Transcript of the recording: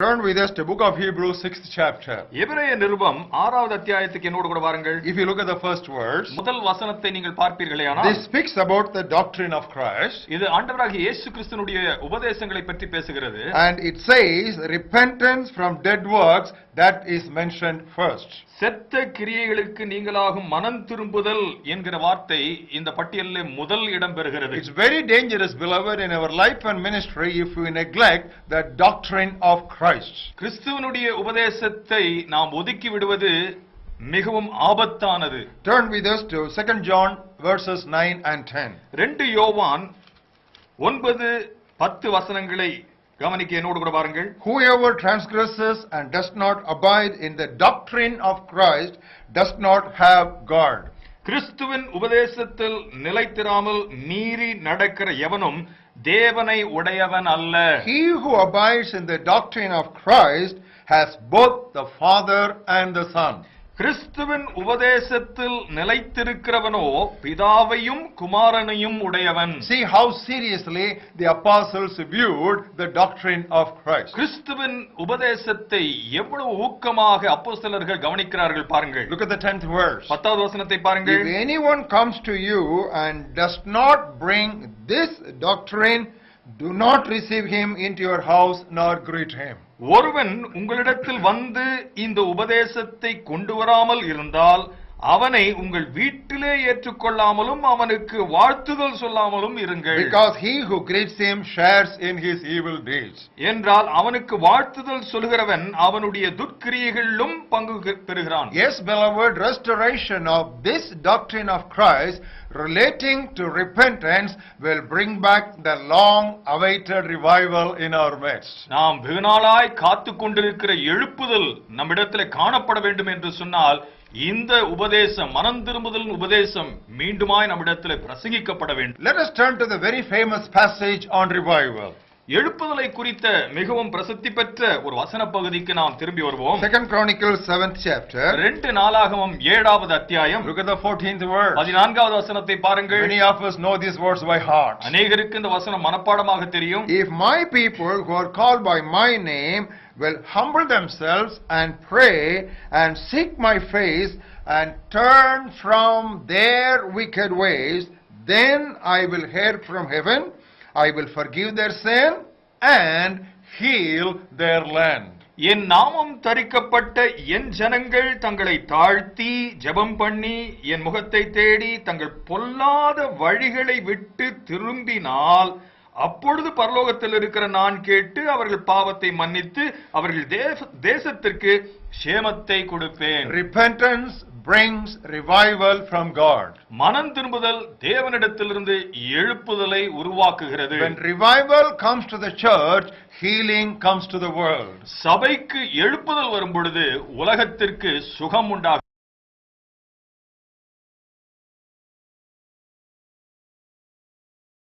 Turn with us to book of Hebrews, sixth chapter. எபிரேய நிருபம் ஆறாவது அத்தியாயத்துக்கு என்னோடு கூட வாருங்கள் If you look at the first verse, முதல் வசனத்தை நீங்கள் பார்ப்பீர்களேயானால் this speaks about the doctrine of Christ, இது ஆண்டவராகிய இயேசு கிறிஸ்துனுடைய உபதேசங்களை பற்றி பேசுகிறது and it says repentance from dead works that is mentioned first. செத்த கிரியைகளுக்கு நீங்களாகும் மனம் திரும்புதல் என்கிற வார்த்தை இந்த பட்டியலில் முதல் இடம் பெறுகிறது It's very dangerous, beloved, in our life and ministry if we neglect the doctrine of Christ. கிறிஸ்துவனுடைய உபதேசத்தை நாம் ஒதுக்கி விடுவது மிகவும் ஆபத்தானது Turn with us to 2 John verses 9 and 10. ரெண்டு யோவான் ஒன்பது பத்து வசனங்களை கவனிக்க என்னோடு கூட பாருங்கள் Whoever transgresses and does not abide in the doctrine of Christ does not have God. கிறிஸ்துவின் உபதேசத்தில் நிலைத்திராமல் மீறி நடக்கிற எவனும் தேவனை உடையவன் அல்ல He who abides in the doctrine of Christ has both the Father and the Son. கிறிஸ்துவின் உபதேசத்தில் நிலைத்திருக்கிறவனோ பிதாவையும் குமாரனையும் உடையவன் See how seriously the apostles viewed the doctrine of Christ. கிறிஸ்துவின் உபதேசத்தை எவ்வளவு ஊக்கமாக அப்போஸ்தலர்கள் கவனிக்கிறார்கள் பாருங்கள் Look at the 10th verse. பத்தாவது வசனத்தை பாருங்கள் If anyone comes to you and does not bring this doctrine, do not receive him into your house nor greet him. ஒருவன் உங்களிடத்தில் வந்து இந்த உபதேசத்தை கொண்டு வராமல் இருந்தால் அவனை உங்கள் வீட்டிலே ஏற்றுக்கொள்ளாமலும் அவனுக்கு வாழ்த்துதல் சொல்லாமலும் இருங்கள் Because he who greets him shares in his evil deeds. என்றால் அவனுக்கு வாழ்த்துதல் சொல்கிறவன் அவனுடைய துர்க்கிரியைகளிலும் பங்கு பெறுகிறான் Yes, beloved, restoration of this doctrine of Christ relating to repentance will bring back the long awaited revival in our midst. நாம் வெகுநாளாய் காத்து கொண்டிருக்கிற எழுப்புதல் நம்மிடத்தில் காணப்பட வேண்டும் என்று சொன்னால் இந்த உபதேசம் மனம் திரும்புதல் உபதேசம் மீண்டுமாய் நம்மிடத்தில் பிரசங்கிக்கப்பட வேண்டும் Let us turn to the very famous passage on revival. எழுப்புதலை குறித்த மிகவும் பிரசித்தி பெற்ற ஒரு வசன பகுதிக்கு நாம் திரும்பி வருவோம் Second Chronicles 7th chapter. ரெண்டு நாளாகவும் ஏழாவது அத்தியாயம் Look at the 14th verse. பதினான்காவது வசனத்தை பாருங்கள் Many of us know these words by heart. அநேகருக்கு இந்த வசனம் மனப்பாடமாக தெரியும் If my people who are called by my name will humble themselves and pray and seek my face and turn from their wicked ways, then I will hear from heaven, I will forgive their sin and heal their land. என் நாமம் தரிக்கப்பட்ட என் ஜனங்கள் தங்களை தாழ்த்தி ஜெபம் பண்ணி என் முகத்தை தேடி தங்கள் பொல்லாத வழிகளை விட்டு திரும்பினால் அப்பொழுது பரலோகத்தில் இருக்கிற நான் கேட்டு அவர்கள் பாவத்தை மன்னித்து அவர்கள் தேச- தேசத்திற்கு சேமத்தை கொடுப்பேன் Repentance brings revival from God. மனம் திரும்புதல் தேவனிடத்திலிருந்து எழுப்புதலை உருவாக்குகிறது When revival comes to the church, healing comes to the world. சபைக்கு எழுப்புதல் வரும் பொழுது உலகத்திற்கு சுகம் உண்டாகும்